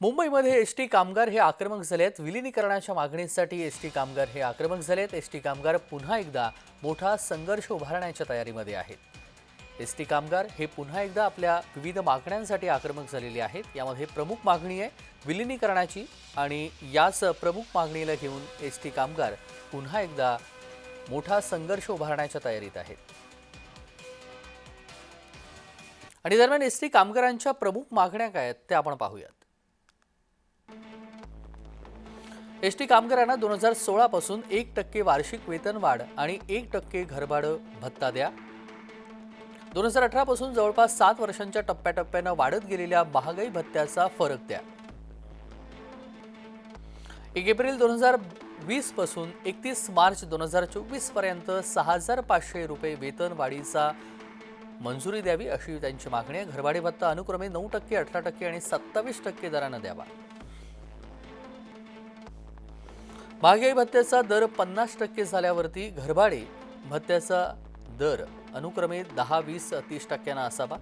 मुंबईमध्ये S T कामगार हे आक्रमक झाले आहेत विलिनीकरणाच्या मागणीसाठी एस टी कामगार हे आक्रमक झाले आहेत एस टी कामगार पुन्हा एकदा मोठा संघर्ष उभारण्याच्या तयारीमध्ये आहेत. एस टी कामगार हे पुन्हा एकदा आपल्या विविध मागण्यांसाठी आक्रमक झालेले आहेत. यामध्ये प्रमुख मागणी आहे विलिनीकरणाची आणि याच प्रमुख मागणीला घेऊन एस टी कामगार पुन्हा एकदा मोठा संघर्ष उभारण्याच्या तयारीत आहेत. आणि दरम्यान एस टी कामगारांच्या प्रमुख मागण्या काय आहेत त्या आपण पाहूयात. एस टी कामगारांना दोन हजार सोळापासून एक टक्के वार्षिक वेतनवाढ आणि एक टक्के घरभाडं भत्ता द्या. दोन हजार अठरापासून जवळपास सात वर्षांच्या टप्प्याटप्प्यानं वाढत गेलेल्या महागाई भत्त्याचा फरक द्या. एक एप्रिल दोन हजार वीसपासून एकतीस मार्च दोन हजार चोवीसपर्यंत सहा हजार पाचशे रुपये वेतन वाढीचा मंजुरी द्यावी अशी त्यांची मागणी आहे. घरभाडे भत्ता अनुक्रमे नऊ टक्के अठरा टक्के आणि सत्तावीस टक्के दरानं द्यावा. महागाई भत्त्याचा दर पन्नास टक्के झाल्यावरती घरभाडे भत्त्याचा दर अनुक्रमे दहा वीस तीस टक्क्यांना असावा.